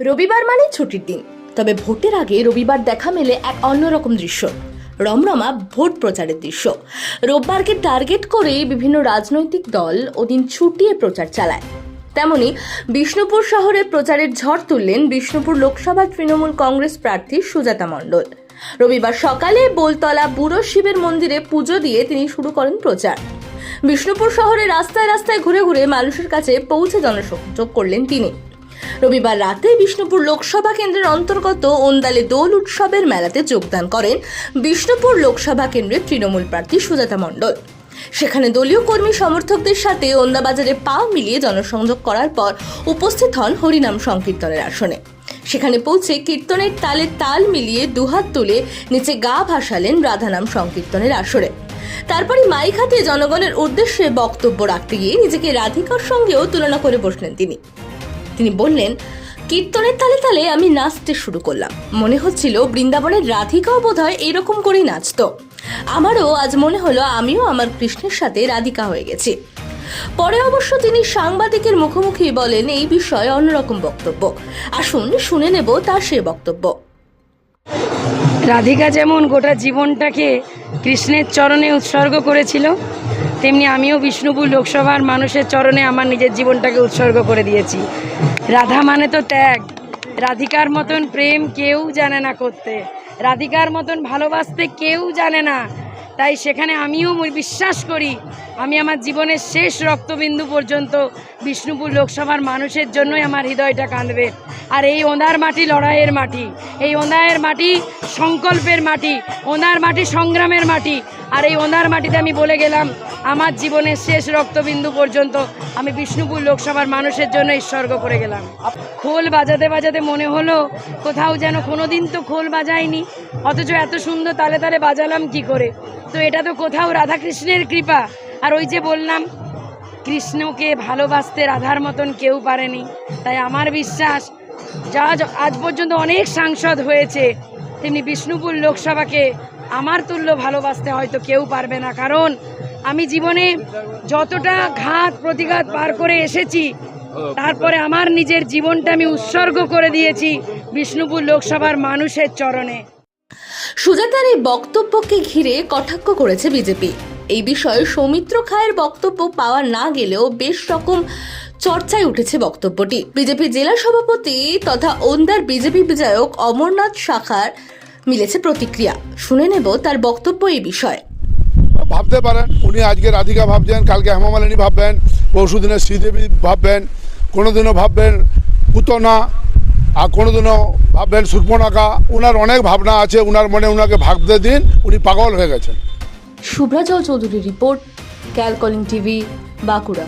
রবিবার মানে ছুটির দিন। তবে ভোটের আগে রবিবার দেখা মেলে এক অন্যরকম দৃশ্য, রমরমা ভোট প্রচারের দৃশ্য। রোববারকে টার্গেট করে বিভিন্ন রাজনৈতিক দল ওদিন ছুটিয়ে প্রচার চালায়। তেমনি বিষ্ণুপুর শহরে প্রচারের ঝড় তুললেন বিষ্ণুপুর লোকসভা তৃণমূল কংগ্রেস প্রার্থী সুজাতা মণ্ডল। রবিবার সকালে বোলতলা বুড়ো শিবের মন্দিরে পুজো দিয়ে তিনি শুরু করেন প্রচার। বিষ্ণুপুর শহরে রাস্তায় রাস্তায় ঘুরে ঘুরে মানুষের কাছে পৌঁছে জনসংযোগ করলেন তিনি। রবিবার রাতে বিষ্ণুপুর লোকসভা কেন্দ্রের অন্তর্গত ওন্দালে দোল উৎসবের মেলাতে যোগদান করেন বিষ্ণুপুর লোকসভা কেন্দ্রের তৃণমূল প্রার্থী সুজাতা মণ্ডল। সেখানে দলীয় কর্মী সমর্থকদের সাথে ওন্দাবাজারে পা মিলিয়ে জনসংযোগ করার পর উপস্থিত হন হরিনাম সংকীর্তনের আসনে। সেখানে পৌঁছে কীর্তনের তালে তাল মিলিয়ে দুহাত তুলে নিচে গা ভাসালেন রাধানাম সংকীর্তনের আসরে। তারপরে মাইক হাতে জনগণের উদ্দেশ্যে বক্তব্য রাখতে গিয়ে নিজেকে রাধিকার সঙ্গেও তুলনা করে বসলেন তিনি। তিনি বললেন, কীর্তনের তালে তালে আমি নাচতে শুরু করলাম। মনে হচ্ছিল বৃন্দাবনের রাধিকাও বোধহয় এইরকম করেই নাচতো। আমারও আজ মনে হলো আমিও আমার কৃষ্ণের সাথে রাধিকা হয়ে গেছি। পরে অবশ্য তিনি সাংবাদিকের মুখোমুখি বলেন, এই বিষয়ে অন্যরকম বক্তব্য। আসুন, শুনে নেব তার সে বক্তব্য। রাধিকা যেমন গোটা জীবনটাকে কৃষ্ণের চরণে উৎসর্গ করেছিল, তেমনি আমিও বিষ্ণুপুর লোকসভার মানুষের চরণে আমার নিজের জীবনটাকে উৎসর্গ করে দিয়েছি। রাধা মানে তো ত্যাগ। রাধিকার মতন প্রেম কেউ জানে না করতে। রাধিকার মতন ভালোবাসতে কেউ জানে না। তাই সেখানে আমিও বিশ্বাস করি, আমি আমার জীবনের শেষ রক্তবিন্দু পর্যন্ত বিষ্ণুপুর লোকসভার মানুষের জন্যই আমার হৃদয়টা কাঁদবে। আর এই ওনার মাটি লড়াইয়ের মাটি, এই ওনার মাটি সংকল্পের মাটি, ওনার মাটি সংগ্রামের মাটি আর এই ওনার মাটিতে আমি বলে গেলাম, আমার জীবনের শেষ রক্তবিন্দু পর্যন্ত আমি বিষ্ণুপুর লোকসভার মানুষের জন্য ঈশ্বর্গ করে গেলাম। খোল বাজাতে বাজাতে মনে হলো, কোথাও যেন কোনোদিন তো খোল বাজায়নি, অথচ এত সুন্দর তালে তালে বাজালাম কি করে? তো এটা তো কোথাও রাধাকৃষ্ণের কৃপা। আর ওই যে বললাম, কৃষ্ণকে ভালোবাসতে রাধার মতন কেউ পারেনি, তাই আমার বিশ্বাস, যা আজ পর্যন্ত অনেক সাংসদ হয়েছে, তেমনি বিষ্ণুপুর লোকসভাকে আমার তুল্য ভালোবাসতে হয়তো কেউ পারবে না, কারণ আমি জীবনে যতটা ঘাত প্রতিঘাত পার করে এসেছি, তারপরে আমার নিজের জীবনটা আমি উৎসর্গ করে দিয়েছি বিষ্ণুপুর লোকসভার মানুষের চরণে। সুজাতার এই বক্তব্যকে ঘিরে কটাক্ষ করেছে বিজেপি। এই বিষয়ে সৌমিত্র খায়ের বক্তব্য পাওয়া না গেলেও বেশ রকম চর্চায় উঠেছে বক্তব্যটি। বিজেপি জেলা সভাপতি তথা ওন্দার বিজেপি বিধায়ক অমরনাথ শাখার মিলেছে প্রতিক্রিয়া। শুনে নেব তার বক্তব্য এই বিষয়ে। ভাবতে পারেন উনি আজকে রাধিকা ভাবছেন কালকে হেমামালিনী ভাববেন পরশু দিনে শ্রীদেবী ভাববেন কোনো দিনও ভাববেন পুতনা আর কোনো দিনও ভাববেন সুর্পনাকা ওনার অনেক ভাবনা আছে ওনার মনে ওনাকে ভাবতে দিন উনি পাগল হয়ে গেছেন। শুভ্রাজল চৌধুরী রিপোর্ট ক্যালকলিং টিভি বাঁকুড়া।